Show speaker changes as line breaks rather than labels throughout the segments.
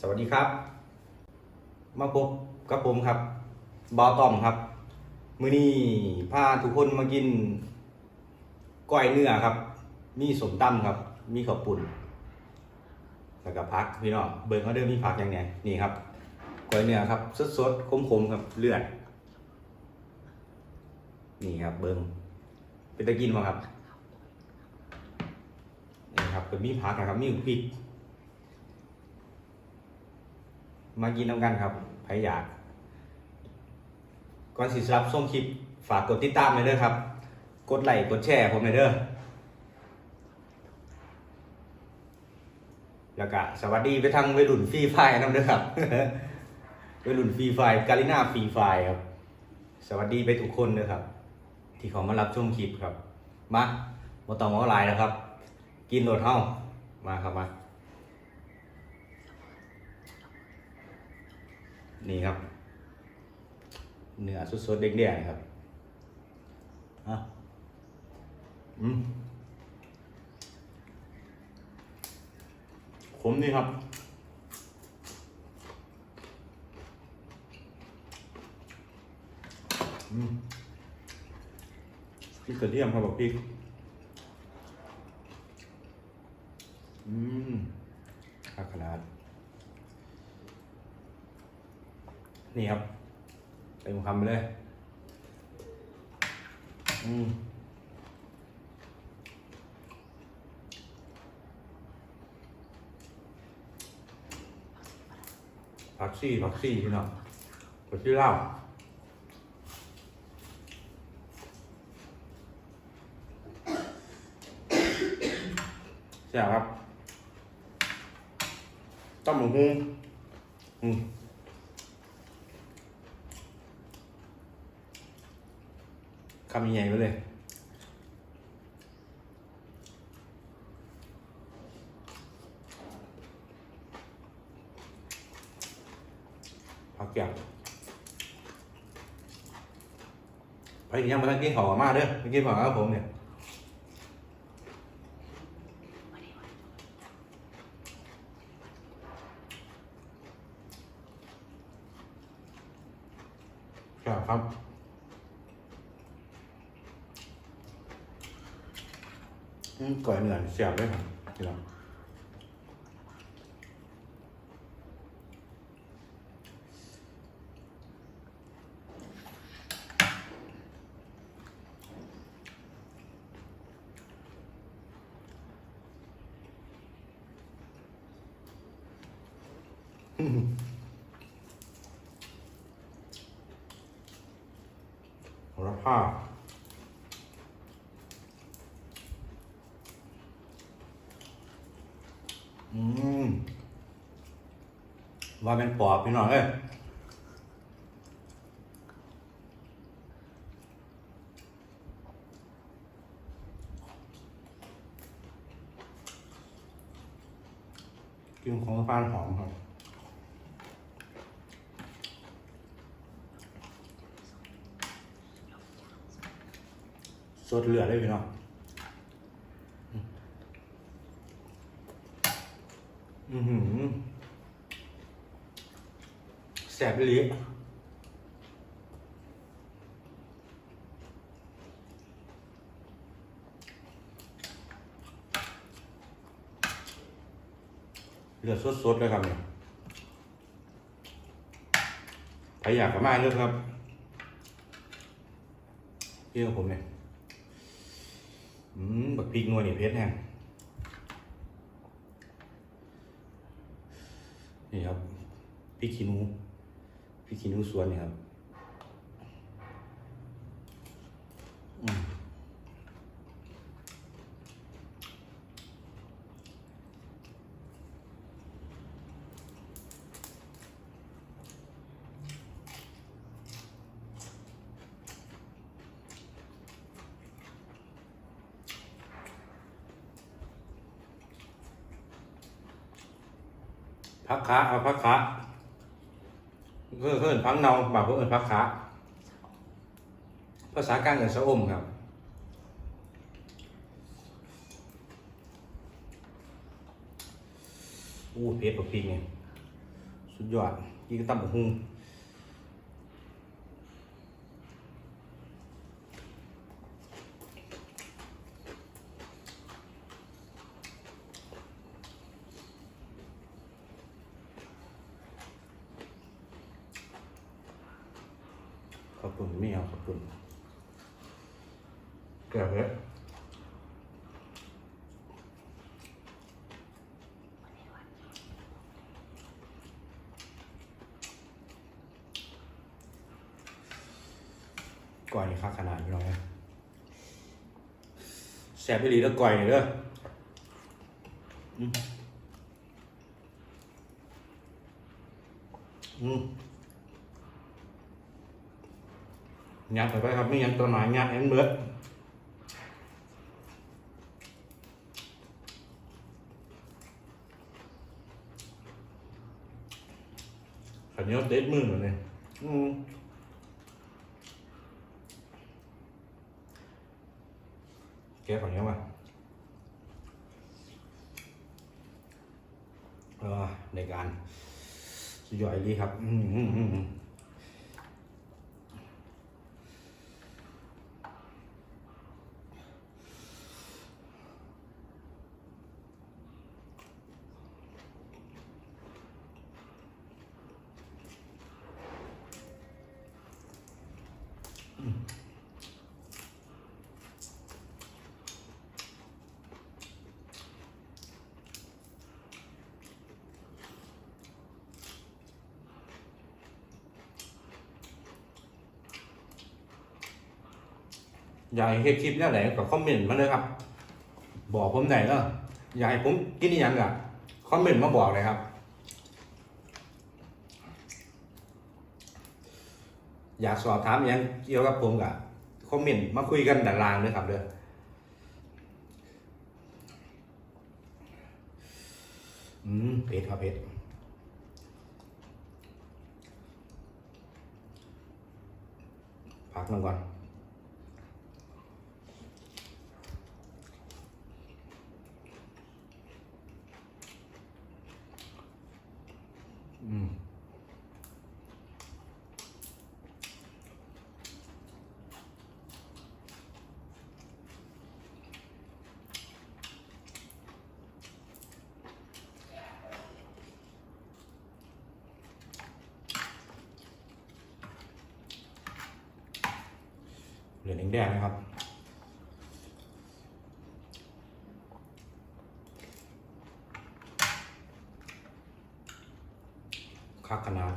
สวัสดีครับ มาพบกับผมครับบอตอมครับ มื้อนี้พาทุกคนมากินก้อยเนื้อครับ มีสมตำครับ มีข้าวปุ่นแล้วก็พักพี่น้องเบิ่งเขาเดิมมีผักยังไงนี่ครับก้อยเนื้อครับสดๆคมๆครับเลือดนี่ครับเบิ่งเป็นตะกินมาครับนี่ครับเป็นมีผักนะครับมีพริก มากินน้ำกันครับใครอยาก ก่อนสิรับส้มคลิปฝากกดติดตามเลยเด้อครับ กดไลค์กดแชร์ผมเลยเด้อแล้วก็สวัสดีไปทางวัยรุ่นฟรีไฟนั่นเด้อครับวัยรุ่นฟรีไฟกาลิน่าฟรีไฟครับ สวัสดีไปทุกคนเลยครับ ที่เขามารับชมคลิปครับ มาบ่ต้องมาไลน์นะครับ กินโดดเฮ้ามาครับมา นี่ครับ เนื้อสดๆเด็กๆครับอะอืมขมดีครับอืมพริกกระเทียมครับพริก อืมขนาด นี่ครับเต็มคำไปเลย อืมผักซี่ผักซี่พี่น้องผักซี่เหล้าใช่ครับต้มหมูหุ้งอืมำใหญ่ๆไปเลยพักอย่างไปยังมาตั้งกินของมาเด้อไปกินของกับผมเนี่ยครับครับ อืม ก่อยเหนื่อยเสียบเลยครับทีหลังอืมโหระพา อืม ว่าเป็นปอบพี่น้องเอ้ยกินของฟานหอมครับสดเหลือเลยพี่น้องอือหือ แสบไปเลยเลือดสดๆเลยครับเนี่ยใครอยากกระมาเลือกครับพี่กับผมเนี่ยอืมบักพริกนัวนี่ยเพชรแห้งนี่ครับพริกขี้หนู พริกขี้หนูสวนนี่ครับพักขาเอาพักขา เพื่อเพื่อนพักเนาบาเพื่อนพักขาภาษากลางเอินสะอมครับอู้เพชรปักพิงเนี่ยสุดยอดกินกับตำบักหุ่ง ขอบคุณไม่เอาขอบคุณแก่เพชรก่อยค่าขนาดนี้น้อยแซ่บไปดีแล้วก่อยเด้ออืมอืม ยัดไปไปครับไม่ยันตัวหน่อยยัดเอ็นเบิดขันเหนี้ยวเต็ดมือเลยอืมแกะขันเหนี้ยวมาเออในการสุดยอดอีหลีครับ อืม อยากให้คลิปแนวไหนก็คอมเมนต์มาเลยครับ บอกผมไหนเนาะอยากให้ผมกินอหยังก็คอมเมนต์มาบอกเลยครับ อยากสอบถามอหยังเกี่ยวกับผมก็คอมเมนต์มาคุยกันด้านล่างเลยครับเด้ออืมเผ็ดครับเผ็ดพักมันก่อนอืม เหลืองแดงนะครับคักขนาด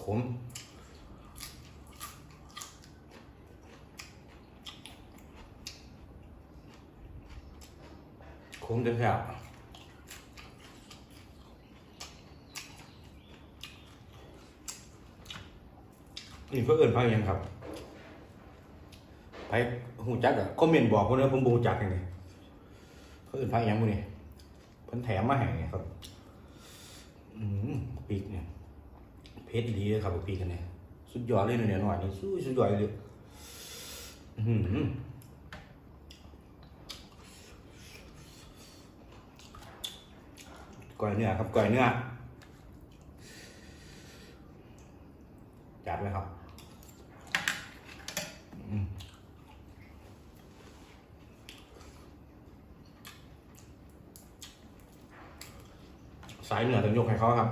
ขมขมเดือด นี่เพื่อเอินพักยังครับไปหูจักอะคอมเมนต์บอกคนเนี้ผมบูจักยังไงเพื่อนพระยังบุนี่เพิ่นแถมมาให้ไงครับ อืมปีกเนี่ยเพชรดีเลยครับปีกกันเนี่ยสุดยอดเลยเนี่ยหน่อยนี่สุดสุดยอดเลยอือหือก้อยเนื้อครับก้อยเนื้อจัดเลยครับอืม สายเหนือต้องยกให้เขาครับ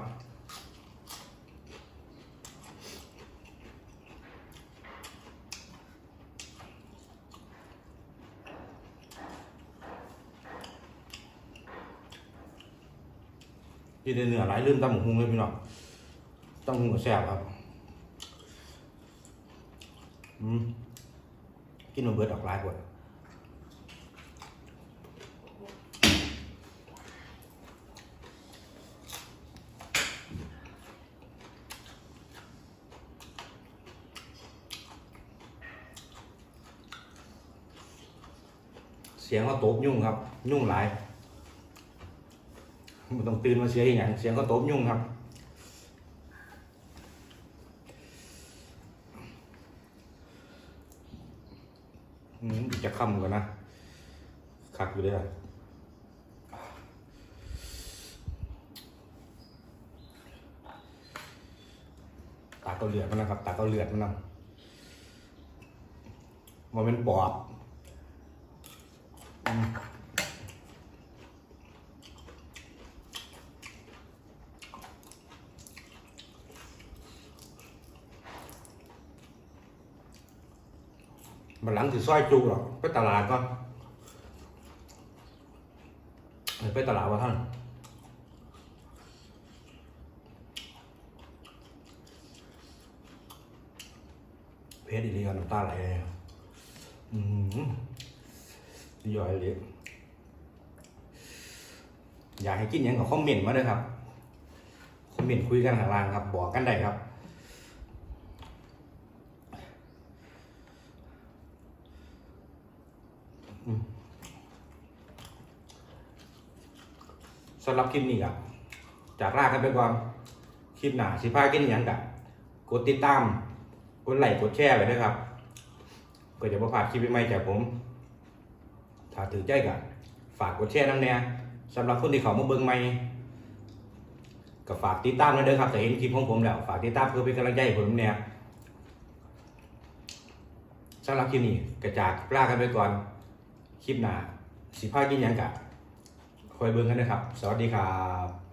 ที่ได้เหนือหลายลืมตำหมูหุงเลยพี่น้องตำหมูแซ่บครับ อืมกินมาเบิดออกหลายกว่า สียงเขาตบยุ่งครับ ยุ่งหลายมันต้องตื่นมาเสียอย่างเสียงเขาตบยุ่งครับจะค่ำกันนะคักอยู่ได้ตาเกาเลือดมันนะครับ ตาเกาเลือดมันนะมันเป็นปอด อืมมันหลังถือสร้อยจูหรอกไปตลา ยน้ำตาไหลเลยอืมย่อยเลยอยากให้กินยังก็คอมเมนต์มาด้วยครับ คอมเมนต์คุยกันข้างล่างครับ บอกกันได้ครับ สำหรับคลิปนี้ครับจากลากันไปก่อน คลิปหน้าสิพากินยังกับกดติดตาม กดไลค์ กดแชร์ไว้ด้วยครับ ก็จะประพาดคลิปใหม่จากผม ถ้าถือใจกันฝากกดแชร์น้ำแน่สำหรับคนที่เขามาเบิ่งใหม่ก็ฝากติดตามด้วยเด้อครับแต่เห็นคลิปของผมแล้ว ฝากติดตามเพื่อเป็นกำลังใจให้ผมเน่สำหรับคลิปนี้กระจากลากันไปก่อน คลิปหน้าสิพากินยังกะคอยเบิ่งกันนะครับ สวัสดีครับ